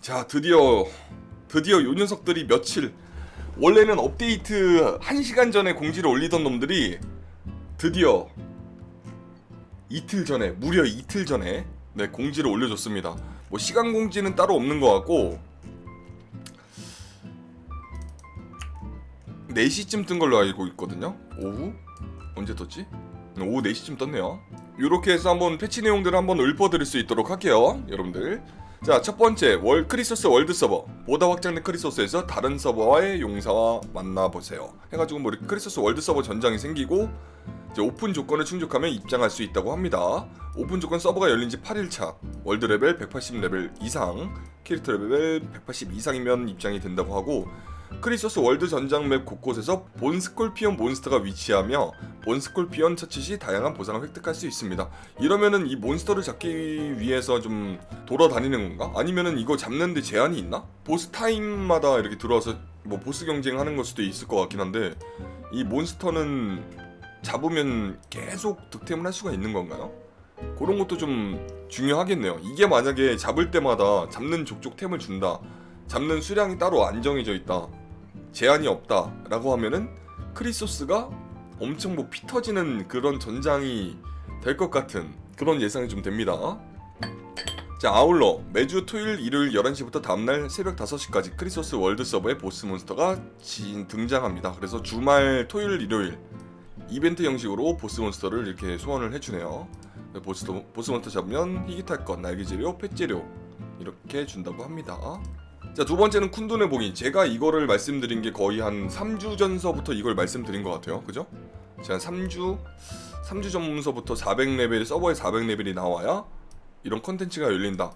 자 드디어 드디어 요 녀석들이 며칠 원래는 업데이트 1시간 전에 공지를 올리던 놈들이 드디어 이틀 전에 무려 이틀 전에 네 공지를 올려줬습니다 뭐 시간 공지는 따로 없는 것 같고 4시쯤 뜬 걸로 알고 있거든요 오후? 언제 떴지? 오후 4시쯤 떴네요 이렇게 해서 한번 패치 내용들을 한번 읊어드릴 수 있도록 할게요 여러분들 자, 첫 번째 월 크리소스 월드 서버 보다 확장된 크리소스에서 다른 서버와의 용사와 만나보세요. 해가지고 뭐 크리소스 월드 서버 전장이 생기고 이제 오픈 조건을 충족하면 입장할 수 있다고 합니다. 오픈 조건 서버가 열린 지 8일 차 월드 레벨 180 레벨 이상 캐릭터 레벨 180 이상이면 입장이 된다고 하고 크리소스 월드 전장 맵 곳곳에서 본 스콜피온 몬스터가 위치하며 본 스콜피온 처치 시 다양한 보상을 획득할 수 있습니다. 이러면은 이 몬스터를 잡기 위해서 좀 돌아다니는 건가? 아니면은 이거 잡는데 제한이 있나? 보스 타임마다 이렇게 들어와서 뭐 보스 경쟁하는 걸 수도 있을 것 같긴 한데 이 몬스터는 잡으면 계속 득템을 할 수가 있는 건가요? 그런 것도 좀 중요하겠네요. 이게 만약에 잡을 때마다 잡는 족족 템을 준다. 잡는 수량이 따로 안정해져 있다. 제한이 없다라고 하면은 크리소스가 엄청 뭐 피 터지는 그런 전장이 될 것 같은 그런 예상이 좀 됩니다. 자 아울러 매주 토요일 일요일 11시부터 다음날 새벽 5시까지 크리소스 월드 서버의 보스 몬스터가 진 등장합니다. 그래서 주말 토요일 일요일 이벤트 형식으로 보스 몬스터를 이렇게 소환을 해주네요. 보스, 보스 몬스터 잡으면 희귀탈것, 날개재료, 펫재료 이렇게 준다고 합니다. 자 두 번째는 쿤둔의 봉인 제가 이거를 말씀드린 게 거의 한 3주 전서부터 이걸 말씀드린 것 같아요 그죠? 제가 3주 3주 전서부터 400레벨 서버에 400레벨이 나와야 이런 컨텐츠가 열린다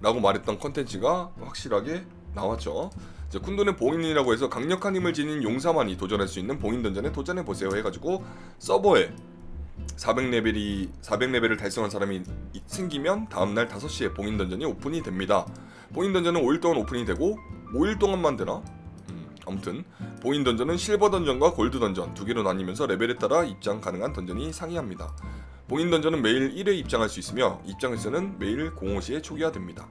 라고 말했던 컨텐츠가 확실하게 나왔죠 이제 쿤돈의 봉인이라고 해서 강력한 힘을 지닌 용사만이 도전할 수 있는 봉인 던전에 도전해 보세요 해가지고 서버에 400레벨이 400레벨을 달성한 사람이 이- 생기면 다음날 5시에 봉인 던전이 오픈이 됩니다. 봉인 던전은 5일 동안 오픈이 되고 5일 동안만 되나? 음, 아무튼 봉인 던전은 실버 던전과 골드 던전 두 개로 나뉘면서 레벨에 따라 입장 가능한 던전이 상이합니다. 봉인 던전은 매일 1회 입장할 수 있으며 입장 횟수는 매일 05시에 초기화됩니다.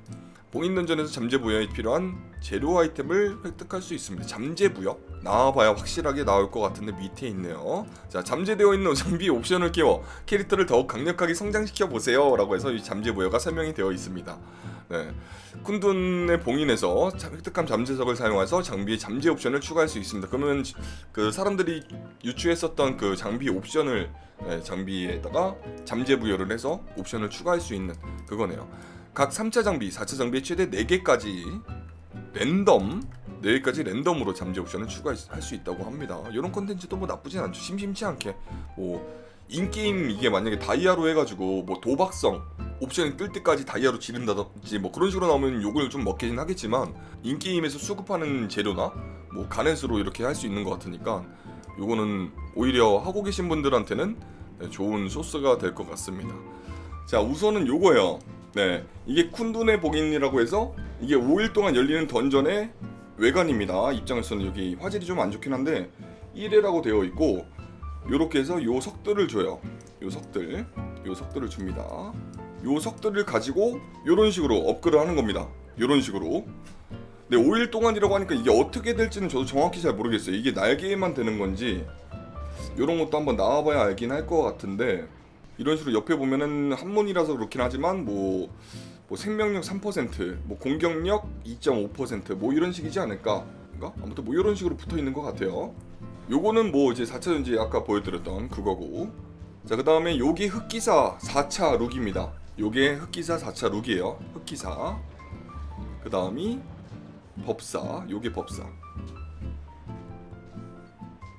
봉인 던전에서 잠재 부여에 필요한 재료 아이템을 획득할 수 있습니다. 잠재 부여? 나와봐야 확실하게 나올 것 같은데 밑에 있네요. 자, 잠재되어 있는 장비 옵션을 끼워 캐릭터를 더욱 강력하게 성장시켜 보세요 라고 해서 이 잠재 부여가 설명이 되어 있습니다. 네. 쿤둔의 봉인에서 자- 획득한 잠재석을 사용해서 장비에 잠재 옵션을 추가할 수 있습니다. 그러면 지- 그 사람들이 유추했었던 그 장비 옵션을 네, 장비에다가 잠재 부여를 해서 옵션을 추가할 수 있는 그거네요. 각 3차 장비, 4차 장비에 최대 4개까지 랜덤 4개까지 랜덤으로 잠재 옵션을 추가할 수 있다고 합니다. 이런 컨텐츠도 뭐 나쁘진 않죠. 심심치 않게 뭐 인게임 이게 만약에 다이아로 해가지고 뭐 도박성 옵션이 뜰 때까지 다이아로 지른다든지 뭐 그런 식으로 나오면 욕을 좀 먹긴 하겠지만 인게임에서 수급하는 재료나 뭐 가넷으로 이렇게 할 수 있는 것 같으니까 요거는 오히려 하고 계신 분들한테는 네, 좋은 소스가 될 것 같습니다. 자 우선은 요거예요. 네 이게 쿤둔의 복인이라고 해서 이게 5일 동안 열리는 던전의 외관입니다. 입장에서는 여기 화질이 좀 안 좋긴 한데 1회라고 되어 있고 요렇게 해서 요 석들을 줘요. 요 석들, 요 석들을 줍니다. 요 석들을 가지고 요런 식으로 업그레이드 하는 겁니다. 요런 식으로. 네, 5일 동안이라고 하니까 이게 어떻게 될지는 저도 정확히 잘 모르겠어요. 이게 날개에만 되는 건지 요런 것도 한번 나와봐야 알긴 할 것 같은데 이런 식으로 옆에 보면은 한문이라서 그렇긴 하지만 뭐, 뭐 생명력 3%, 뭐 공격력 2.5%뭐 이런 식이지 않을까? 그러니까 아무튼 뭐 이런 식으로 붙어 있는 것 같아요. 요거는 뭐 이제 4차 전지 아까 보여드렸던 그거고. 자 그 다음에 요게 흑기사 4차 룩입니다. 요게 흑기사 4차 룩이에요. 흑기사. 그 다음이 법사 요게 법사.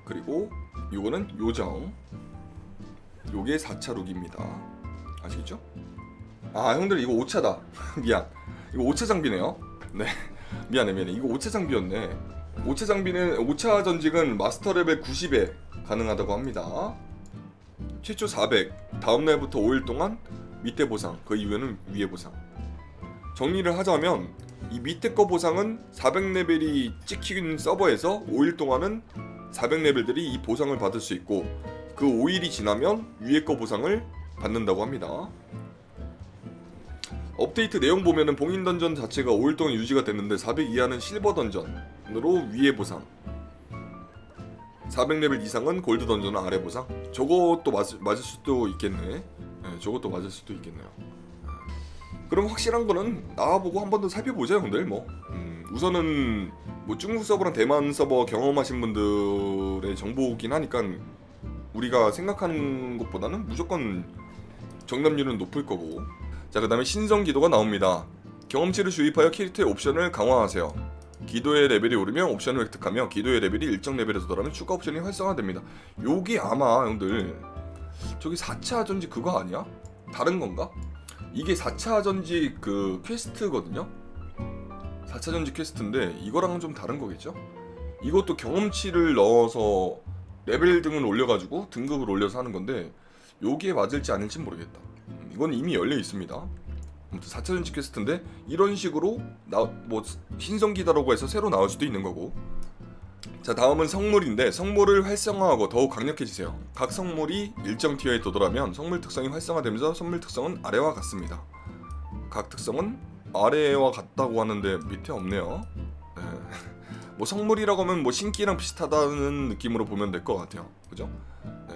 그리고 요거는 요정 요게 4차 룩입니다. 아시겠죠? 아 형들 이거 5차다. 미안. 이거 5차 장비네요. 네. 미안해 미안해. 이거 5차 장비였네. 5차 장비는 5차 전직은 마스터 레벨 90에 가능하다고 합니다. 최초 400, 다음 날부터 5일 동안 밑에 보상, 그 이후에는 위에 보상. 정리를 하자면 이 밑에 거 보상은 400레벨이 찍힌 서버에서 5일 동안은 400레벨들이 이 보상을 받을 수 있고 그 5일이 지나면 위에 거 보상을 받는다고 합니다. 업데이트 내용 보면은 봉인 던전 자체가 5일 동안 유지가 됐는데 400 이하는 실버 던전으로 위에 보상. 400레벨 이상은 골드 던전 아래 보상. 저것도 맞, 맞을 수도 있겠네. 네, 저것도 맞을 수도 있겠네요. 그럼 확실한 거는 나와보고 한 번 더 살펴보자 형들 뭐. 음, 우선은 뭐 중국 서버랑 대만 서버 경험하신 분들의 정보긴 하니까 우리가 생각하는 것보다는 무조건 정답률은 높을 거고 자 그 다음에 신성 기도가 나옵니다 경험치를 주입하여 캐릭터의 옵션을 강화하세요 기도의 레벨이 오르면 옵션을 획득하며 기도의 레벨이 일정 레벨에 도달하면 추가 옵션이 활성화됩니다 요게 아마 형들 저기 4차 전지 그거 아니야? 다른 건가? 이게 4차 전지 그 퀘스트거든요 4차 전지 퀘스트인데 이거랑은 좀 다른 거겠죠? 이것도 경험치를 넣어서 레벨 등을 올려가지고 등급을 올려서 하는 건데 요게 맞을지 아닐지 모르겠다. 음, 이건 이미 열려 있습니다. 아무튼 4차 전지 퀘스트인데 이런 식으로 나 뭐 신성기다라고 해서 새로 나올 수도 있는 거고. 자 다음은 성물인데 성물을 활성화하고 더욱 강력해지세요. 각 성물이 일정 티어에 도달하면 성물 특성이 활성화되면서 성물 특성은 아래와 같습니다. 각 특성은 아래와 같다고 하는데 밑에 없네요. 네. 뭐 성물이라고 하면 뭐 신기랑 비슷하다는 느낌으로 보면 될 것 같아요. 그죠? 네.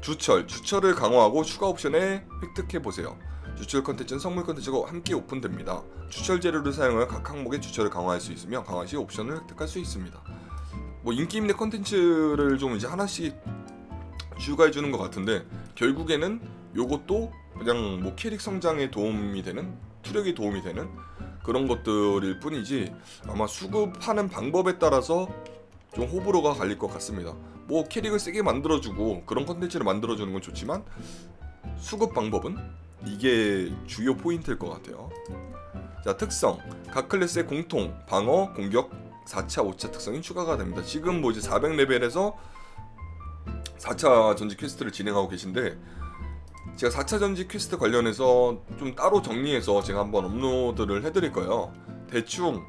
주철, 주철을 강화하고 추가 옵션에 획득해 보세요. 주철 컨텐츠는 성물 컨텐츠가 함께 오픈됩니다. 주철 재료를 사용하여 각 항목의 주철을 강화할 수 있으며 강화 시 옵션을 획득할 수 있습니다. 뭐 인기 있는 컨텐츠를 좀 이제 하나씩 추가해 주는 것 같은데 결국에는 요것도 그냥 뭐 캐릭 성장에 도움이 되는 투력에 도움이 되는 그런 것들일 뿐이지 아마 수급하는 방법에 따라서 좀 호불호가 갈릴 것 같습니다. 뭐 캐릭을 세게 만들어주고 그런 컨텐츠를 만들어주는 건 좋지만 수급 방법은 이게 주요 포인트일 것 같아요. 자 특성 각 클래스의 공통 방어 공격 4차 5차 특성이 추가가 됩니다. 지금 뭐 이제 400레벨에서 4차 전지 퀘스트를 진행하고 계신데 제가 4차 전지 퀘스트 관련해서 좀 따로 정리해서 제가 한번 업로드를 해드릴 거예요. 대충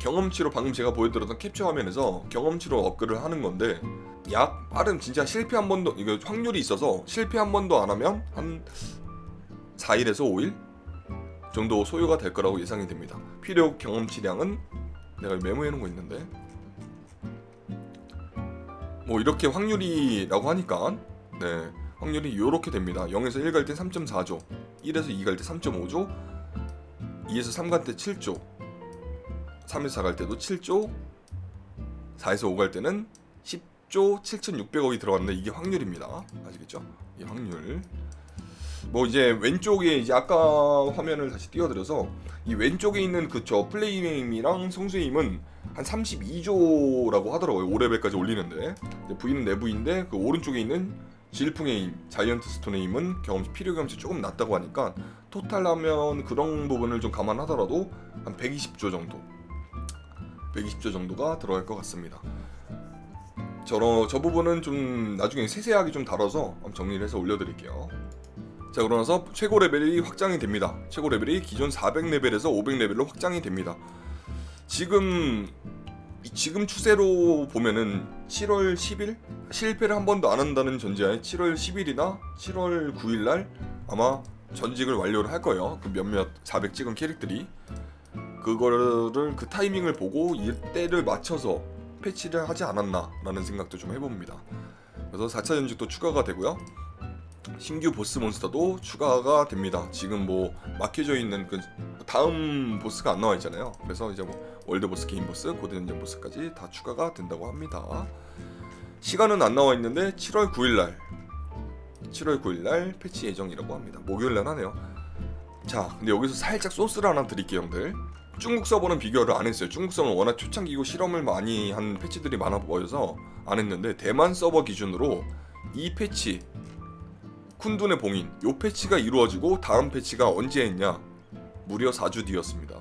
경험치로 방금 제가 보여드렸던 캡처 화면에서 경험치로 업글을 하는 건데 약 빠른 진짜 실패 한 번도 이거 확률이 있어서 실패 한 번도 안 하면 한 4일에서 5일 정도 소요가 될 거라고 예상이 됩니다. 필요 경험치량은 내가 메모해 놓은 거 있는데 뭐 이렇게 확률이라고 하니까 네 확률이 이렇게 됩니다. 0에서 1 갈 때 3.4조, 1에서 2 갈 때 3.5조, 2에서 3 갈 때 7조, 3에서 4 갈 때도 7조, 4에서 5 갈 때는 10조 7,600억이 들어갔는데 이게 확률입니다. 아시겠죠? 이 확률. 뭐 이제 왼쪽에 이제 아까 화면을 다시 띄워드려서 이 왼쪽에 있는 그 저 플레이네임이랑 성수의 힘은 한 32조라고 하더라고요. 5레벨까지 올리는데 V는 내부인데 그 오른쪽에 있는 질풍의 힘, 자이언트 스톤의 힘은 경험 필요 경험치 조금 낮다고 하니까 토탈 하면 그런 부분을 좀 감안하더라도 한 120조 정도, 120조 정도가 들어갈 것 같습니다. 저러 저 부분은 좀 나중에 세세하게 좀 다뤄서 정리를 해서 올려드릴게요. 자 그러나서 최고 레벨이 확장이 됩니다. 최고 레벨이 기존 400레벨에서 500레벨로 확장이 됩니다. 지금 이 지금 추세로 보면은 7월 10일 실패를 한 번도 안 한다는 전제하에 7월 10일이나 7월 9일 날 아마 전직을 완료를 할 거예요. 그 몇몇 400 찍은 캐릭들이 그거를 그 타이밍을 보고 이때를 맞춰서 패치를 하지 않았나라는 생각도 좀 해봅니다. 그래서 4차 전직도 추가가 되고요. 신규 보스 몬스터도 추가가 됩니다. 지금 뭐 막혀져 있는 그 다음 보스가 안 나와 있잖아요. 그래서 이제 뭐 월드 보스, 개인 보스, 고대 전쟁 보스까지 다 추가가 된다고 합니다. 시간은 안 나와 있는데 7월 9일 날 7월 9일 날 패치 예정이라고 합니다. 목요일 날 하네요. 자, 근데 여기서 살짝 소스를 하나 드릴게요, 형들. 중국 서버는 비교를 안 했어요. 중국 서버는 워낙 초창기고 실험을 많이 한 패치들이 많아 보여서 안 했는데 대만 서버 기준으로 이 패치 쿤둔의 봉인 요 패치가 이루어지고 다음 패치가 언제 했냐 무려 4주 뒤였습니다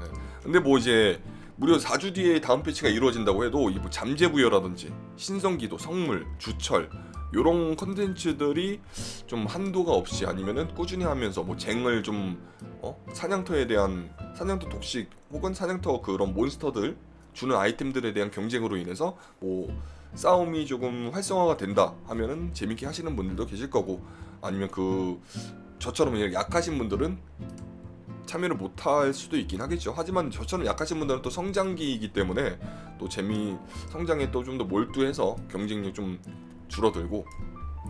네. 근데 뭐 이제 무려 4주 뒤에 다음 패치가 이루어진다고 해도 이 뭐 잠재 부여라든지 신성기도 성물 주철 요런 컨텐츠들이 좀 한도가 없이 아니면은 꾸준히 하면서 뭐 쟁을 좀 어? 사냥터에 대한 사냥터 독식 혹은 사냥터 그런 몬스터들 주는 아이템들에 대한 경쟁으로 인해서 뭐 싸움이 조금 활성화가 된다 하면은 재밌게 하시는 분들도 계실 거고 아니면 그 저처럼 약하신 분들은 참여를 못할 수도 있긴 하겠죠. 하지만 저처럼 약하신 분들은 또 성장기이기 때문에 또 재미 성장에 또 좀 더 몰두해서 경쟁력이 좀 줄어들고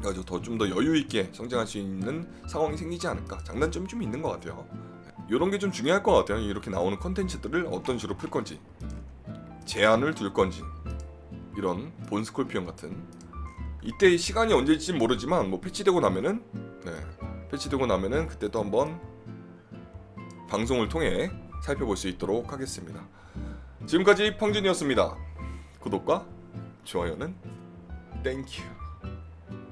그래서 더좀 더 여유 있게 성장할 수 있는 상황이 생기지 않을까 장단점이 좀 있는 것 같아요. 이런 게 좀 중요할 것 같아요. 이렇게 나오는 컨텐츠들을 어떤 식으로 풀 건지 제한을 둘 건지 이런 본 스콜피온 같은 이때 시간이 언제일지 모르지만 뭐 패치되고 나면은 네 패치되고 나면은 그때 또 한번 방송을 통해 살펴볼 수 있도록 하겠습니다. 지금까지 펑준이었습니다. 구독과 좋아요는 땡큐.